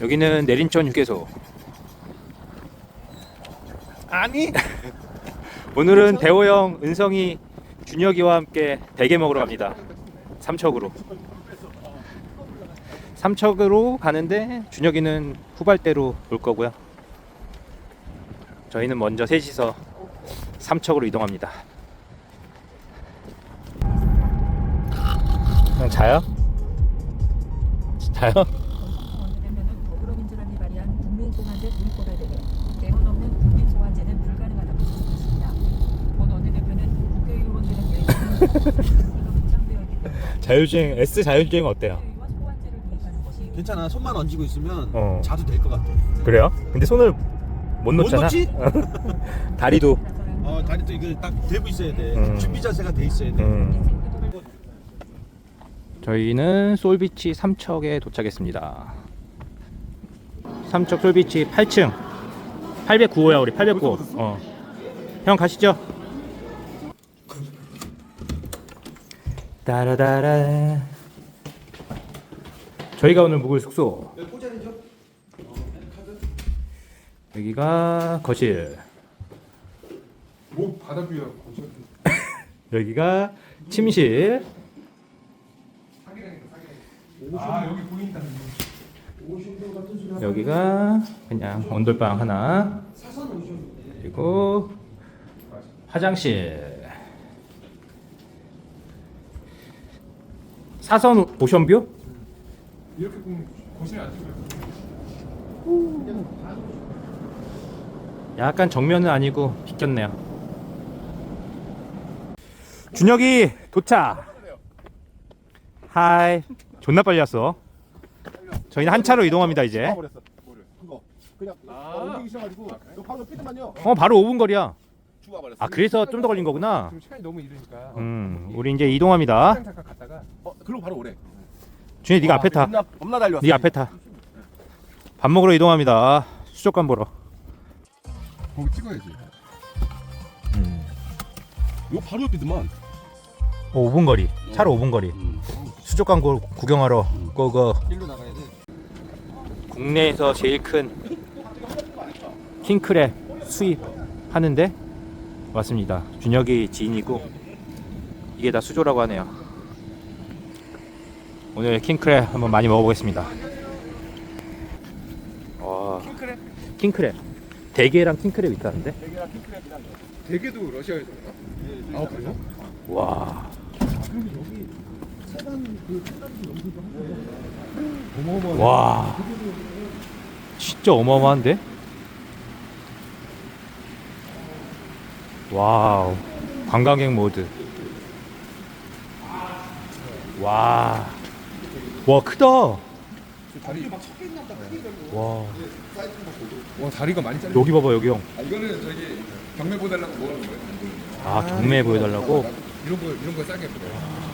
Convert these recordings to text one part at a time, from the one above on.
여기는 내린천 휴게소. 아니 오늘은 대호 형, 은성이, 준혁이와 함께 대게 먹으러 갑니다. 삼척으로. 삼척으로 가는데 준혁이는 후발대로 올 거고요. 저희는 먼저 셋이서 삼척으로 이동합니다. 그냥 자요? 자요? 원내대표는 더불어민주당이 발의한 국민소환제 도입법에 대해 개헌 없는 국민소환제는 불가능하다고 지적했습니다. 본 원내대표는 국회의원들은 내지는 확장되어 있기 때문에 자율주행 S 자율주행 어때요? 괜찮아 손만 얹고 있으면 어. 자도 될 것 같아 그래요? 근데 손을 못 못 놓잖아. 놓지? 다리도. 어 다리도 이거 딱 대고 있어야 돼 음. 준비 자세가 돼 있어야 돼 음. 저희는 솔비치 삼척에 도착했습니다. 삼척 솔비치 8층. 809호야 우리 809호. 어. 형 가시죠. 따라따라. 저희가 오늘 묵을 숙소. 여기가 거실. 뭐 바닥 위에 여기가 침실. 아 여기 보인다 여기가 그냥 온돌방 하나 그리고 화장실 사선 오션뷰? 이렇게 보면 거실이 안 찍어요. 약간 정면은 아니고 비켰네요. 준혁이 도착. 하이. 존나 빨리 왔어. 저희는 한 차로 이동합니다 이제. 버렸어 그거 그냥 아. 너 바로 피드만요. 어 바로 5분 거리야 죽어 버렸어 아 그래서 좀 더 걸린 거구나. 지금 시간이 너무 이르니까. 음 우리 이제 이동합니다. 잠깐 잠깐 갔다가. 어 그리고 바로 오래. 준혁이 네가 앞에 타. 겁나, 겁나 달려왔어. 네 앞에 타. 밥 먹으러 이동합니다. 수족관 보러. 거기 찍어야지. 이거 바로 옆이더만. 오, 5분 거리. 차로 5분 거리. 수족관 구, 구경하러. 고고. 일로 나가야 돼. 국내에서 제일 큰 킹크랩 수입하는데 왔습니다. 준혁이 지인이고 이게 다 수조라고 하네요. 오늘 킹크랩 한번 많이 먹어보겠습니다. 와, 킹크랩 킹크랩. 대게랑 킹크랩 있다는데? 대게랑 킹크랩이랑 대게도 러시아에서 아 그래요? 와, 어마어마하네 와, 진짜 어마어마한데? 와우, 관광객 모드. 와, 와 크다. 다리 와, 와 다리가 많이 잘려 여기 봐봐 여기 형. 아, 이거는 저기 경매 보달라고 뭐 하는 거예요? 아 경매 보여달라고? 이런 거 이런 거 싸게 보여요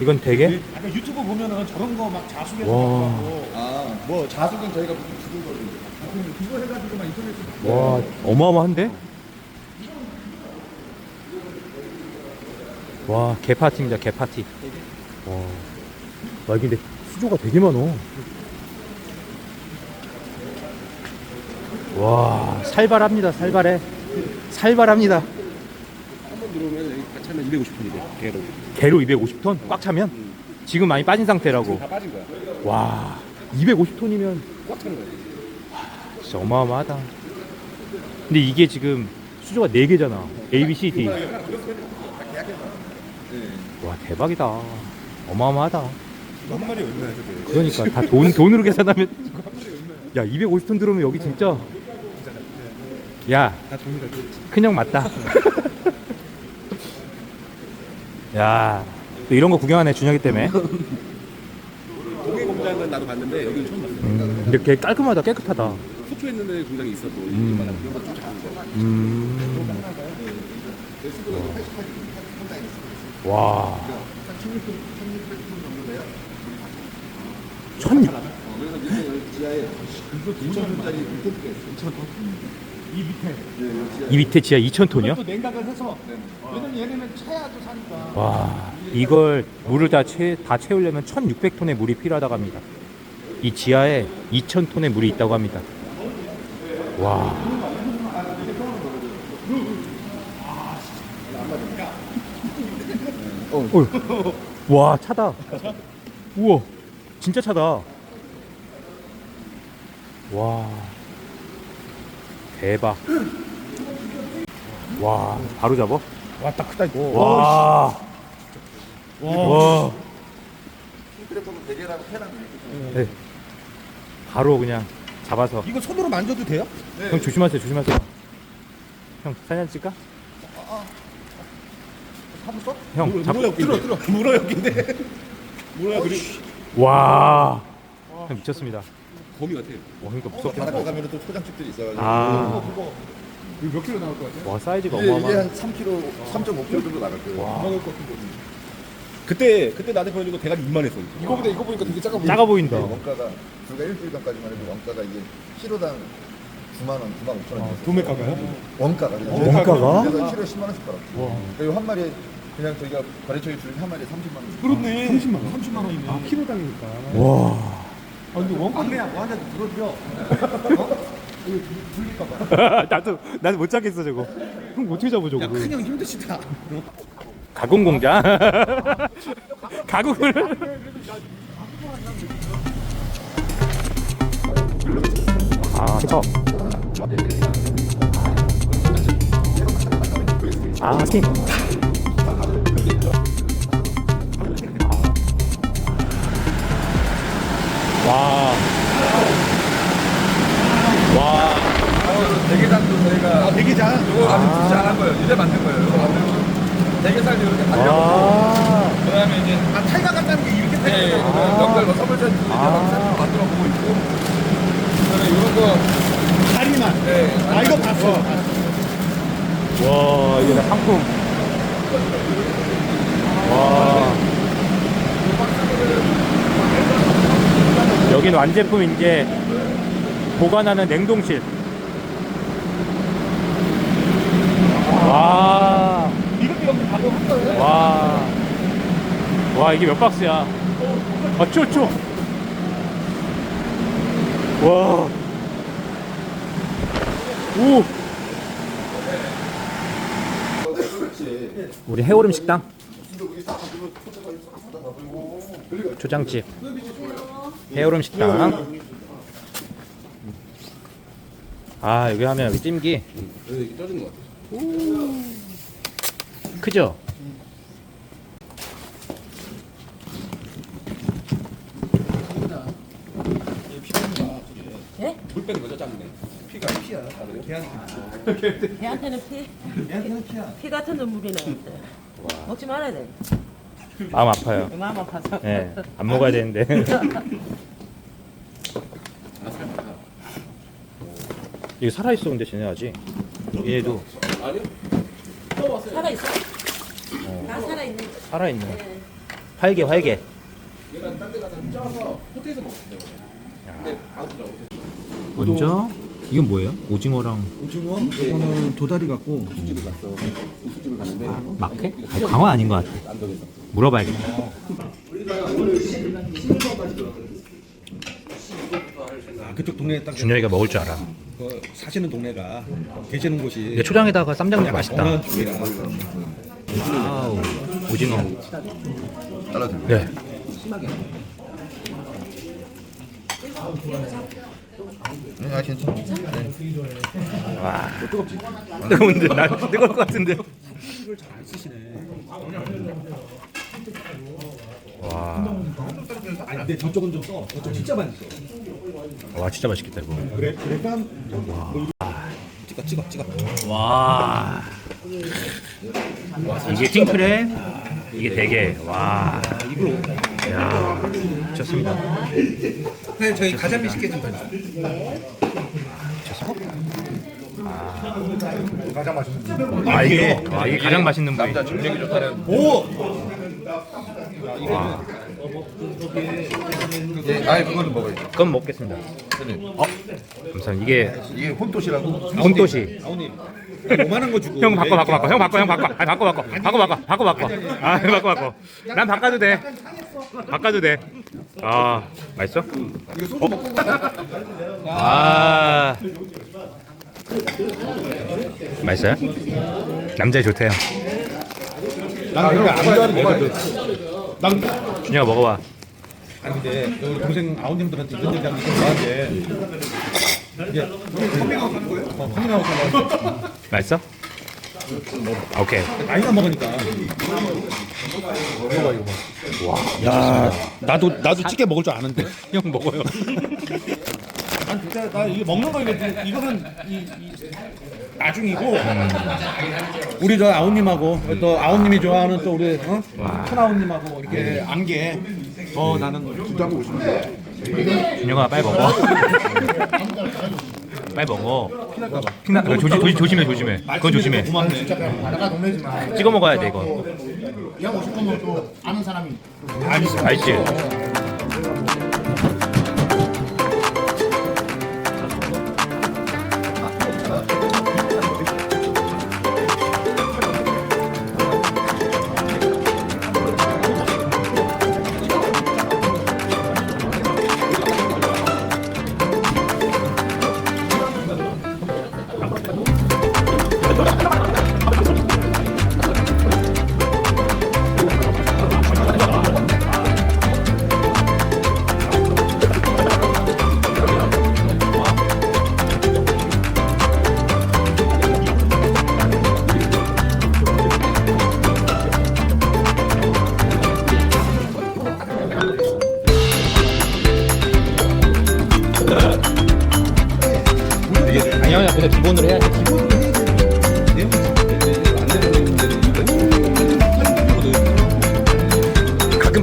이건 대게? 약간 유튜브 보면은 저런 거 막 자숙해서 와. 하고 아뭐 자숙은 저희가 무슨 죽은 거지 그거 해가지고 막 인터넷에 와, 어마어마한데? 와, 개 파티입니다, 개 파티. 와, 와 근데 수조가 되게 많어. 와, 살발합니다, 살발해. 살발합니다. 한번 들어오면 여기 같이 하면 250분이래 개로 개로 250톤? 꽉 차면? 지금 많이 빠진 상태라고. 다 빠진 거야 와, 250톤이면 꽉 차는 거야 진짜 어마어마하다. 근데 이게 지금 수조가 4개잖아. A, B, C, D. 와, 대박이다. 어마어마하다. 한 마리 얼마야 저게 그러니까 다 돈, 돈으로 계산하면. 야, 250톤 들어오면 여기 진짜. 야, 다 돈이다 돈 큰형 맞다. 야, 또 이런 거 구경하네, 준혁이 때문에. 동해 공장은 나도 봤는데 여기는 처음 봤어 음, 이렇게 깔끔하다, 깨끗하다. 속초 있는 데 공장이 있어 또 음. 이만한 그런 거쭉 작은 거 음. 와. 천, 그래서 밑에 여기 지하에 2천원짜리 물탱크가 있어 2천원 이 밑에 네 여기 지하에 이 밑에 지하 2,000톤이요? 또 냉각을 해서 왜냐면 얘네는 차야도 사니까 와, 이걸 물을 다 채, 다 채우려면 1,600톤의 물이 필요하다고 합니다. 이 지하에 2,000톤의 물이 있다고 합니다. 와. 어. 와 차다. 우와 진짜 차다. 와 대박. 와 바로 잡어? 와딱 크다 이거. 와. 와. 싱크랩하고 베개랑 패랑 네. 바로 그냥 잡아서. 이거 손으로 만져도 돼요? 형 조심하세요, 조심하세요. 형 사진 찍까? 사무소? 형 잡. 물어 들어 들어 물어 여기인데. 물어 그리. 와. 형 미쳤습니다. 거미 같아. 와, 그러니까 무섭게. 바닷가 가면 또 초장집들이 있어가지고 아. 이거 몇 킬로 나올 것 같아? 와 사이즈가 이게, 이게 어마어마. 한 3kg, 3.5kg 정도 나갈 거예요 와. 나올 것 같은데. 그때 그때 나한테 보여준 거 대가리 이만했어. 이거보다 이거 보니까 되게 작아 보여. 작아 보인다. 네, 원가가 불과 일주일 전까지만 해도 원가가 이게 키로당 9만 원, 9만 5천 원. 도매가가요? 원가가 그냥 원가가? 그래서 키로에 10만 원씩 받았고. 그리고 한 마리에 그냥 저희가 거래처에 주는 한 마리에 30만 원. 그렇네. 30만 원. 30만 원이네. 아 킬로당이니까. 와. 아 근데 원가 그냥 뭐 한잔 들어드려. 나도 나도 못 잡겠어 저거. 형 어떻게 잡아 저거? 큰형 힘드시다. 가공 공장. 가공을. 아, 쳐. 아, 스킨. 와. 와. 대게장도 저희가 아 대게장. 이거 진짜 안한 거예요. 이제 만든 거예요. 이거 만들고 대게살도 이렇게. 와. 그다음에 이제 아 탈가 같다는 게 이렇게 네. 아. 연결 뭐 선물전 이제 막 만들어 보고 있고. 그다음에 이런 거 다리만. 네. 아 이거 봤어. 와 이게 다 상품 와 여기는 완제품 이제 보관하는 냉동실 와? 와. 와, 이게 몇 박스야? 아, 쪼, 쪼. 와. 오. 우리 해오름 식당. 초장집. 해오름 식당. 아, 여기 하면 여기 찜기. 크죠? 물 빼는 거죠 작네. 피가 피야. 개한이 걔한테는 피, 개한테는 피야. 피 같은 눈물이네. 먹지 말아야 돼. 마음 아파요. 마음 아파서. 네, 안 먹어야 되는데. 이거 살아 있어 근데 쟤네 아직. 얘도 살아 있어. 다 살아 있네. 살아 있네. 활개 활개. 먼저 이건 뭐예요? 오징어랑 오징어 이거는 도다리 같고 막회? 아니, 강화 아닌 것 같아. 물어봐야겠다. 아, 그쪽 동네에 딱 준혁이가 먹을 줄 알아. 그 사시는 동네가 계시는 곳이 근데 초장에다가 쌈장 넣으면 맛있다. 와우. 오징어. 따라드릴게요. 네. 네, 아 괜찮아. 와. 뜨겁지? 뜨거운데 나 뜨거울 것 같은데. 와. 아니 근데 저쪽은 좀 써. 저쪽 진짜 많이 써. 와 진짜 맛있겠다 이거. 그래 찍어 찍어 찍어. 와. 이게 팅크랩, 이게 대게. 와. 이걸 야. 좋습니다. 네, 저희 가자미 식혜 좀 가져. 가장 맛있는. 아 이게 와, 이게 가장 맛있는 부위. 중력이 좋다는. 오. 예, 아예 그거는 먹어야죠. 그건 먹겠습니다. 형님. 어? 감사합니다. 이게 이게 혼토시라고. 혼도시. 아우님. 요만한 거 주고. 형 바꿔 바꿔 바꿔 형 바꿔 형 바꿔 아니 바꿔 바꿔 바꿔 바꿔 바꿔 바꿔 아 바꿔 바꿔 난 바꿔도 돼 바꿔도 돼 아 맛있어? 아 맛있어요? 남자 좋대요. 난 그냥 안 좋아하는 거야. 난 준영아 먹어봐. 아니 근데 우리 동생 아우님들한테 이런 얘기하는 게 좋아하는데 이게 커밍아웃 하는 거예요? 어, 커밍아웃 하는 거. 맛있어? 오케이. 나이가 먹으니까. 야, 나도 나도 찌개 먹을 줄 아는데. 형 먹어요. 난 진짜 나 이거 먹는 거 이거 이거는 이, 이 나중이고 우리 저 아우님하고 또 아우님이 좋아하는 또 우리 어? 큰 아우님하고 이렇게 안개 어 나는 진짜 하고 싶은데 준영아 빨리 먹어. 빨리 먹어. 피나 어, 조심 조심 조심해 조심해. 그건 조심해. 고맙네. 찍어 먹어야 돼 이거. 형 오실 거면 또 아는 사람이 알지. 알지.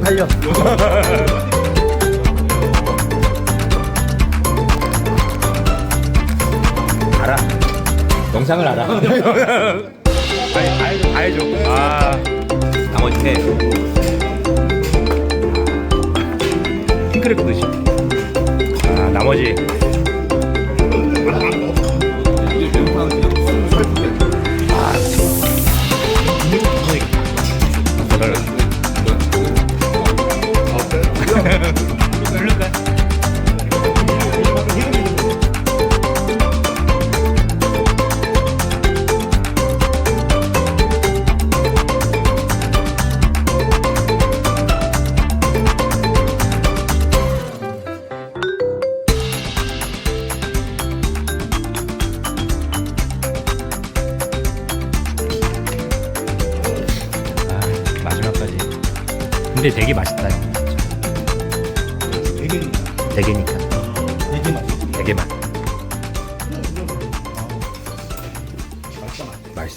팔려. 알아. 영상을 알아. 알, 알, 알죠. 아, 나머지 회. 핑크를 끄듯이. 아, 나머지.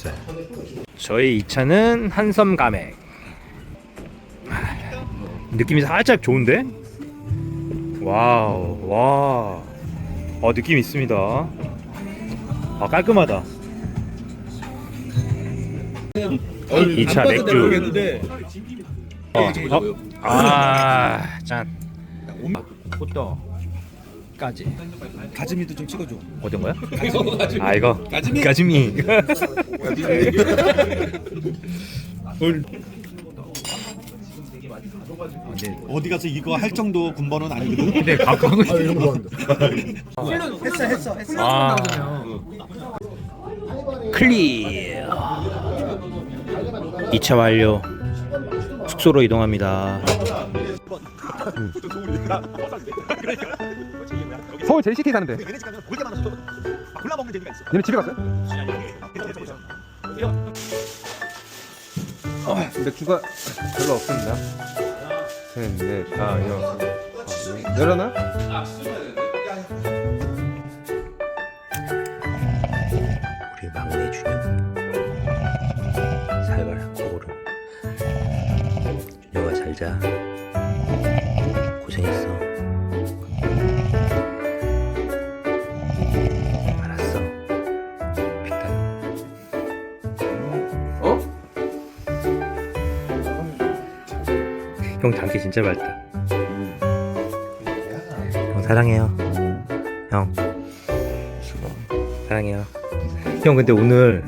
있어요. 저희 2차는 한섬 가맥. 아, 느낌이 살짝 좋은데? 와우, 와. 어, 느낌 있습니다. 아, 깔끔하다. 2차 맥주. 어, 어? 아, 짠. 호떡 까지. 가지미도 좀 찍어줘. 어떤 거야? 아 이거 가지미. 가지미. 어디 가서 이거 할 정도 군번은 아니거든. 근데 가까운 거 이런 거 했어 했어 했어. 아. 클리어. 2차 완료. 숙소로 이동합니다. 서울 제이시티 사는데 얘네 집 가면 볼게 많아서 골라 먹는 재미가 있어. 얘네 집에 갔어요? 아, 맥주가 별로 없습니다 셋 넷 다 여섯 아, 열어놔? 우리 막내 준혁. 살벌한 코로. 준혁아 잘 자. 형 단계 진짜 밝다. 형 사랑해요. 형. 사랑해요. 형 근데 오늘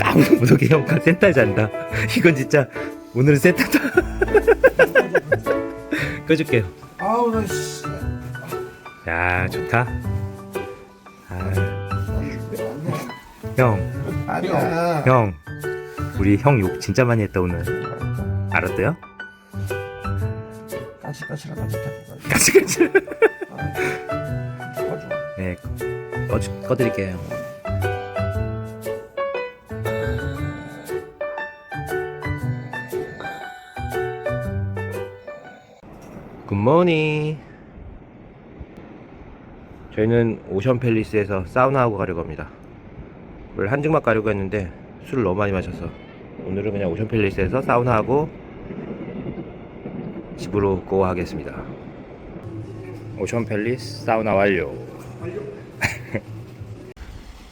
아무도 못 오게 형 센터 잔다. 이건 진짜 오늘은 센터다. 꺼줄게요. 어우 씨. 야 좋다. 아. 형, 아니야. 형, 우리 형 욕 진짜 많이 했다 오늘. 알았어요? 까시까시가 까시까시. 같이 같이. 꺼줘. 네, 꺼 꺼드릴게요. 굿모닝. 저희는 오션 팰리스에서 사우나하고 가려고 합니다. 원래 한증막 가려고 했는데 술을 너무 많이 마셔서 오늘은 그냥 오션 팰리스에서 사우나하고 집으로 고 하겠습니다. 오션 팰리스 사우나 완료.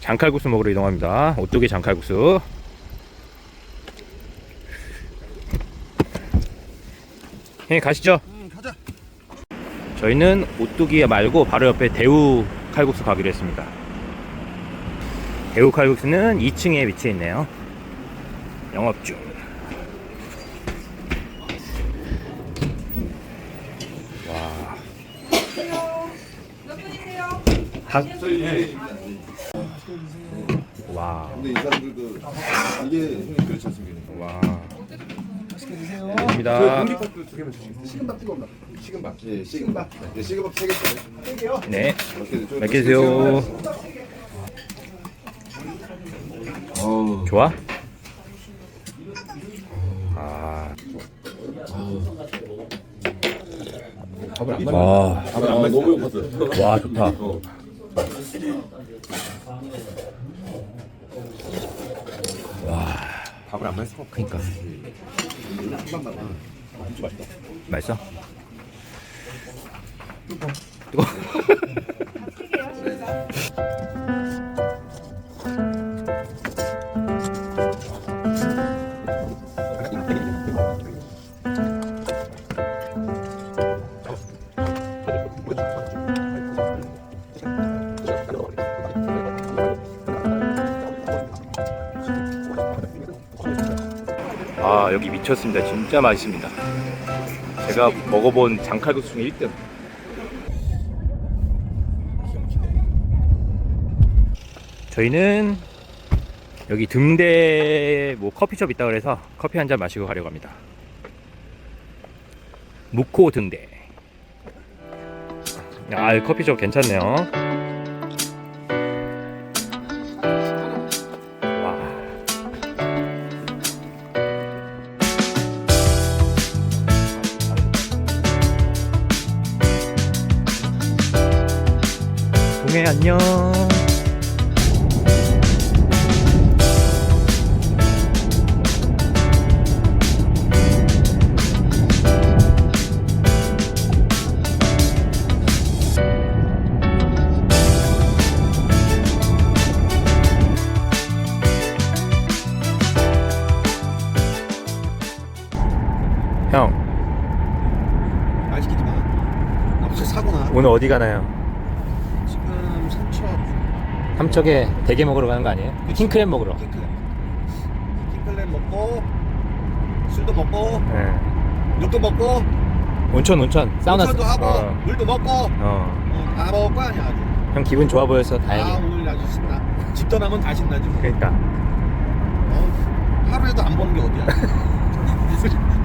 장칼국수 먹으러 이동합니다. 오뚜기 장칼국수. 형님 가시죠. 가자. 저희는 오뚜기 말고 바로 옆에 대우 칼국수 가기로 했습니다. 대우 칼국수는 2층에 위치해 있네요. 영업 중. 학... 와. 근데 이 사람들도 이게 그렇지 않습니까? 와. 감사합니다. 식은밥 뜨거운다. 식은밥. 예, 식은밥. 예, 식은밥 세 개짜리. 네. 맛있게 드세요. 맛있게 드세요. 어우. 좋아? 아. 와, 아, 너무 배고팠어요. 와 좋다. 밥을 안 맛있어. 그니까. 맛있어? 뜨거. 아 여기 미쳤습니다. 진짜 맛있습니다. 제가 먹어본 장칼국수 중에 1등. 저희는 여기 등대 뭐 커피숍 있다 그래서 커피 한 잔 마시고 가려고 합니다. 무코 등대. 아 커피숍 괜찮네요. 안녕. 형, 말 시키지 마. 나 혹시 사고 나. 오늘 어디 가나요? 삼척 삼척에 대게 먹으러 가는 거 아니에요? 킹크랩 먹으러. 킹클랩. 킹클랩 먹고 술도 먹고 네. 욕도 먹고 온천 온천 사우나 온천도 하고 어, 물도 먹고 어. 어, 다 먹을 거 아니야 아주. 형 기분 좋아 보여서 아 다행이야 오늘 아주 신나. 집 떠나면 다 신나지. 뭐. 그러니까 어, 하루에도 안 보는 게 어디야.